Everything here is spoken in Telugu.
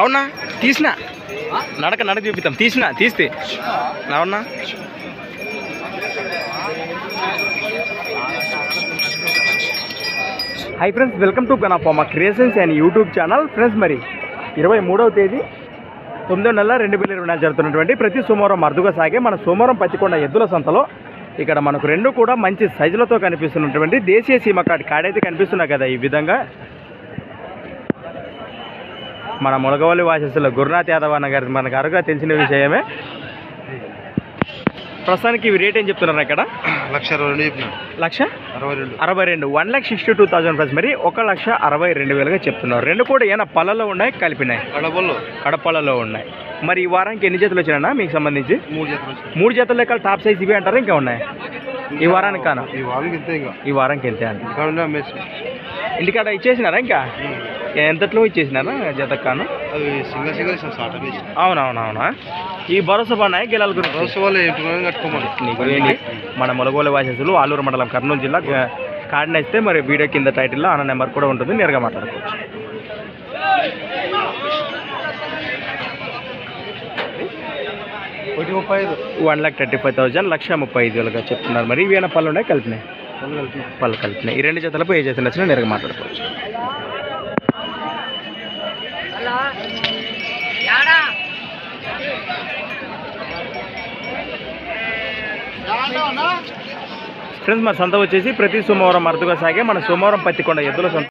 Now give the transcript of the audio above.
అవునా? తీసిన? నడక నడక చూపిస్తాం తీసిన? తీస్తే. అవునా? Hi friends welcome to Ganapamma creations and YouTube channel friends మరి ఇరవై మూడవ తేదీ తొమ్మిదో నెల రెండు వేల ఇరవై నాలుగు జరుగుతున్నటువంటి ప్రతి సోమవారం అరుదుగా సాగే మన సోమవారం పత్తికొండ ఎద్దుల సంతలో. ఇక్కడ మనకు రెండు కూడా మంచి సైజులతో కనిపిస్తున్నటువంటి దేశీయ సీమ కాడైతే కనిపిస్తున్నాయి కదా ఈ విధంగా. మన ములగవల్లి వాసస్సులో గురునాథ్ యాదవ్ అన్న గారి మనకు అరుగా తెలిసిన విషయమే. ప్రస్తుతానికి ఇవి రేట్ ఏం చెప్తున్నారు ఇక్కడ? లక్ష అరవై రెండు చెప్పిన లక్ష అరవై రెండు. అరవై రెండు. One lakh sixty two thousand price మరి ఒక లక్ష అరవై రెండు వేలుగా చెప్తున్నారు. రెండు కూడా ఏమైనా పళ్ళలో ఉన్నాయి కలిపినాయి? కడపల్లో కడపలలో ఉన్నాయి. మరి ఈ వారానికి ఎన్ని జతలు వచ్చినా మీకు సంబంధించి? మూడు జతలు. మూడు జతల టాప్ సైజ్ ఇవి అంటారా ఇంకా ఉన్నాయి? ఈ వారానికి కానా? ఈ వారానికి ఇంతే ఇంకా. ఈ వారానికి అంట. ఇంటికాడ ఇచ్చేసినారా ఇంకా? ఎంతట్లో ఇచ్చేసినారా జతకు కాను అవి సింగల్ సింగల్ ఇస్తాం సాట వేసి అవునవునవునా? ఈ భరోసా బాగున్నాయి గిలాల గురించి వాళ్ళు ఏంటి కట్టుకోమని. నీకు ఏంటి? మన ములగోలు వాసస్సులు ఆలూరు మండలం కర్నూలు జిల్లా ఇస్తే మరి వీడియో కింద టైటిల్లో అన్న నెంబర్ కూడా ఉంటుంది నేరుగా మాట్లాడుకోవచ్చు. ఒకటి ముప్పై ఐదు. One lakh thirty five thousand లక్ష ముప్పై ఐదు వేలుగా చెప్తున్నారు మరి. ఇవి ఏమైనా పళ్ళు ఉన్నాయి? కలిపినాయి. పళ్ళు కలిపి పళ్ళు కలిపినాయి. ఈ రెండు జతలపై ఏ జత నచ్చినా నేరుగా మాట్లాడుకోవచ్చు. ఫ్రెండ్స్ మన సంత వచ్చేసి ప్రతి సోమవారం అరుదుగా సాగే మన సోమవారం పత్తికొండ ఎద్దుల సొంత.